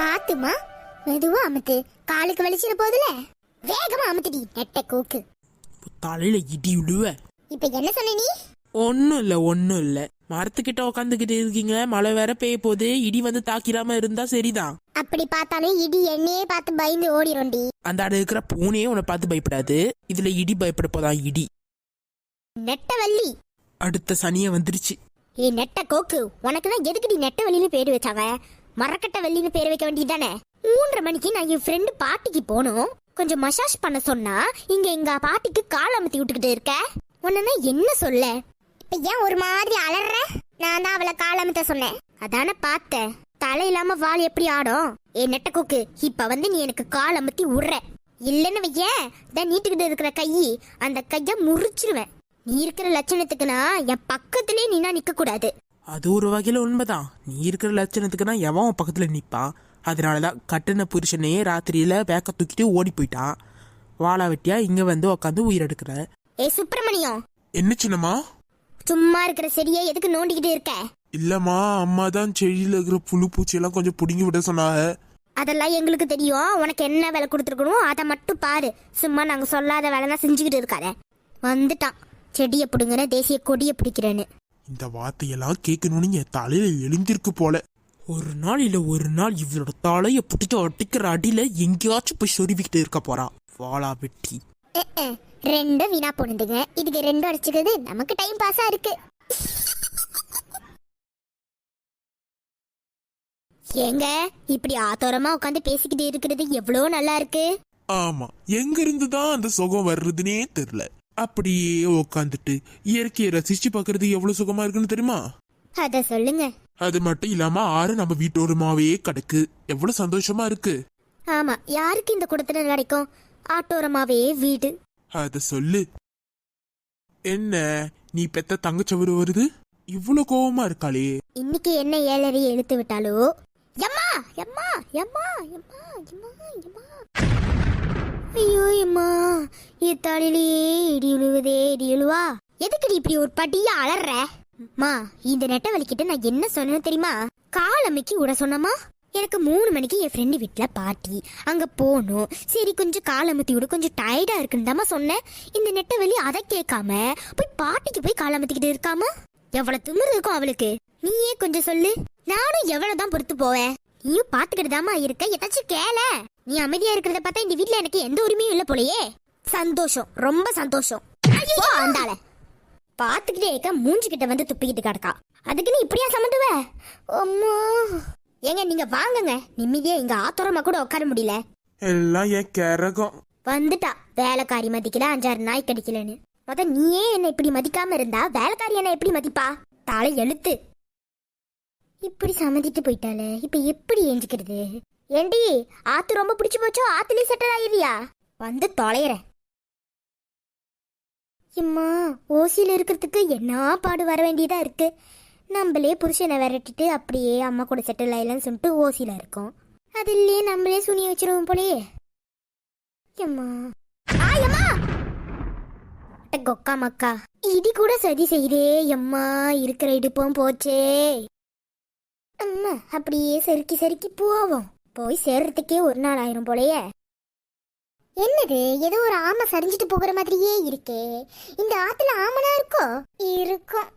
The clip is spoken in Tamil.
அமுத்துமா மெதுவா அமுத்து. காலுக்கு வலிச்சிட போதுல? வேகமா அமுத்துடி நெட்ட கோக்கு. தலையில இடி விழுவ. இப்ப என்ன சொன்ன நீ? ஒன்னும் இல்ல ஒன்னும் இல்ல. மரத்துக்கிட்ட உக்காந்துக்கிட்டு இருக்கீங்க. மழை வேற பெய்ய போகுது. இடி வந்து தாக்கிராம இருந்தா சரிதான். அப்படி பார்த்தாலும் இடி என்னையே பார்த்து பயந்து ஓடிரோண்டி அந்த அட இருக்கிற பூனையே உன்னை பார்த்து பயப்படாது. இதுல இடி பயப்பட போதான் இடி? நெட்ட வள்ளி. அடுத்த சனிய வந்துருச்சு. ஏ நெட்ட கோக்கு. உனக்கு தான் எதுக்குடி நெட்ட வள்ளின்னு பேர் வச்சாங்க மரக்கட்ட வள்ளின்னு பேர் வைக்க வேண்டியதானே மூன்றரை மணிக்கு நான் என் ஃப்ரெண்டு பாட்டிக்கு போனோம் கொஞ்சம் மசாஜ் பண்ண சொன்னா இங்க எங்க பாட்டிக்கு கால் அமுத்தி விட்டுக்கிட்டு இருக்க? உன்ன என்ன சொல்ல? இப்ப ஏன் ஒரு மாதிரி அலற? நான் தான் அவளை கால் அமுத்த சொன்னேன். அதானே பார்த்தேன். தலை இல்லாம வால் எப்படி ஆடும்? ஏ நெட்ட குக்கு இப்ப வந்து நீ எனக்கு கால் அமுத்தி விடுற. இல்லன்னு வையேன். தான் நீட்டுக்கிட்டு இருக்கிற கையி அந்த கைய முறிச்சிருவேன். நீ இருக்கிற லட்சணத்துக்குனா என் பக்கத்திலே நீனா நிக்க கூடாது அது ஒரு வகையில உண்மைதான். நீ இருக்கிற லட்சணத்துக்குனா எவன் பக்கத்துல நிப்பான் அதனாலதான் கட்டின புருஷனையே ராத்திரியில பேக்க தூக்கிட்டு ஓடி போயிட்டான். வாழா வெட்டியா இங்க வந்து உக்காந்து உயிரெடுக்கிற ஏ சுப்பிரமணியம் என்ன சின்னம்மா? சும்மா இருக்கிற செடியை எதுக்கு நோண்டிக்கிட்டு இருக்க? இல்லம்மா அம்மா தான் செடியில இருக்கிற புழு பூச்சி எல்லாம் கொஞ்சம் புடுங்கி விட சொன்னாங்க. அதெல்லாம் எங்களுக்கு தெரியும். உனக்கு என்ன வேலை கொடுத்துருக்கணும் அதை மட்டும் பாரு. சும்மா நாங்க சொல்லாத வேலைலாம் செஞ்சுக்கிட்டு இருக்காத. வந்துட்டான். செடியை பிடுங்குற தேசிய கொடியை பிடிக்கிறேன்னு. இந்த வார்த்தையெல்லாம் கேட்கணும்னு என் தலையில எழுந்திருக்கு போல. ஒரு நாள் இல்ல ஒரு நாள் இவளோட தலைய புடிச்சு அடிக்கிற அடியில எங்கேயாச்சும் போய் சொருவிக்கிட்டு இருக்க போறா. வாழா வெட்டி. ரெண்டும் வீணா போனதுங்க. இதுக்கு ரெண்டும் அடிச்சுக்கிறது நமக்கு டைம் பாஸா இருக்கு. ஏங்க இப்படி ஆத்தோரமா உட்காந்து பேசிக்கிட்டு இருக்கிறது எவ்வளோ நல்லா இருக்கு? ஆமா எங்க இருந்து தான் அந்த சுகம் வர்றதுனே தெரியல அப்படியே உக்காந்துட்டு இயற்கையை ரசிச்சு பார்க்கிறது எவ்வளவு சுகமா இருக்குன்னு தெரியுமா? அத சொல்லுங்க. அது மட்டும் இல்லாம ஆறு நம்ம வீட்டோரமாவே கிடக்கு. எவ்வளவு சந்தோஷமா இருக்கு. ஆமா யாருக்கு இந்த குடத்துல கிடைக்கும் ஆட்டோரமாவே வீடு. அத சொல்லு. என்ன நீ பெத்த தங்கச்சவரு வருது? இவ்வளவு கோவமா இருக்காளே. இன்னைக்கு என்ன ஏழரை இழுத்து விட்டாலோ? எம்மா எம்மா எம்மா எம்மா எம்மா எம்மா. ஐயோ எம்மா. இத்தாலிலேயே இடி உழுவதே இடி உழுவா. எதுக்குடி இப்படி ஒரு பட்டியா அலற மா இந்த நெட்ட வலிக்கிட்டு நான் என்ன சொன்னேன்னு தெரியுமா? காலமைக்கு விட சொன்னமா எனக்கு மூணு மணிக்கு என் ஃப்ரெண்டு வீட்டில் பார்ட்டி அங்கே போகணும். சரி கொஞ்சம் காலமுத்தி விடு. கொஞ்சம் டயர்டாக இருக்குன்னு தாம்மா சொன்னேன். இந்த நெட்ட வலி அதை கேட்காம போய் பாட்டிக்கு போய் காலமுத்திக்கிட்டு இருக்காமா எவ்வளோ திமிர் இருக்கும் அவளுக்கு. நீயே கொஞ்சம் சொல்லு. நானும் எவ்வளோ தான் பொறுத்து போவேன். நீயும் பாத்துக்கிட்டுதாம்மா இருக்க. ஏதாச்சும் கேள. நீ அமைதியாக இருக்கிறத பார்த்தா இந்த வீட்டில் எனக்கு எந்த உரிமையும் இல்லை போலயே. சந்தோஷம் ரொம்ப சந்தோஷம். போ அந்தாள. பாத்துக்கிட்டே இருக்க மூஞ்சி கிட்ட வந்து துப்பிக்கிட்டு கிடக்கா. அதுக்கு நீ இப்படியா சமந்துவ? அம்மா. ஏங்க நீங்க வாங்குங்க. நிம்மதியா இங்க ஆத்தோரமா கூட உட்கார முடியல. எல்லாம் என் கரகம். வந்துட்டா. வேலைக்காரி மதிக்கல அஞ்சாறு நாய் கடிக்கலன்னு. முத நீயே என்ன இப்படி மதிக்காம இருந்தா வேலைக்காரி என்ன எப்படி மதிப்பா? தலை எழுத்து. இப்படி சம்மதிட்டு போயிட்டாளே. இப்ப எப்படி எஞ்சிக்கிறது ஏண்டி ஆத்து ரொம்ப பிடிச்சு போச்சோ? ஆத்துலயே செட்டல் ஆயிருவியா? வந்து தொலைறேன். இம்மா ஓசியில் இருக்கிறதுக்கு என்ன பாடு வர வேண்டியதாக இருக்கு? நம்மளே புருஷனை விரட்டிட்டு அப்படியே அம்மா கூட செட்டில் ஆயிலன்னு சொல்லிட்டு ஓசியில் இருக்கோம். இல்லையே நம்மளே சுனிய வச்சிருவோம் போலயே. எம்மா. ஆயம்மா கொக்கா மக்கா. இடி கூட சதி செய்தே எம்மா. இருக்கிற இடுப்பும் போச்சே. அம்மா அப்படியே செருக்கி செருக்கி போவோம். போய் சேர்றதுக்கே ஒரு நாள் ஆயிரும் போலயே. என்னது? ஏதோ ஒரு ஆமை சரிஞ்சிட்டு போகிற மாதிரியே இருக்கே. இந்த ஆத்துல ஆமனா இருக்கோ? இருக்கும்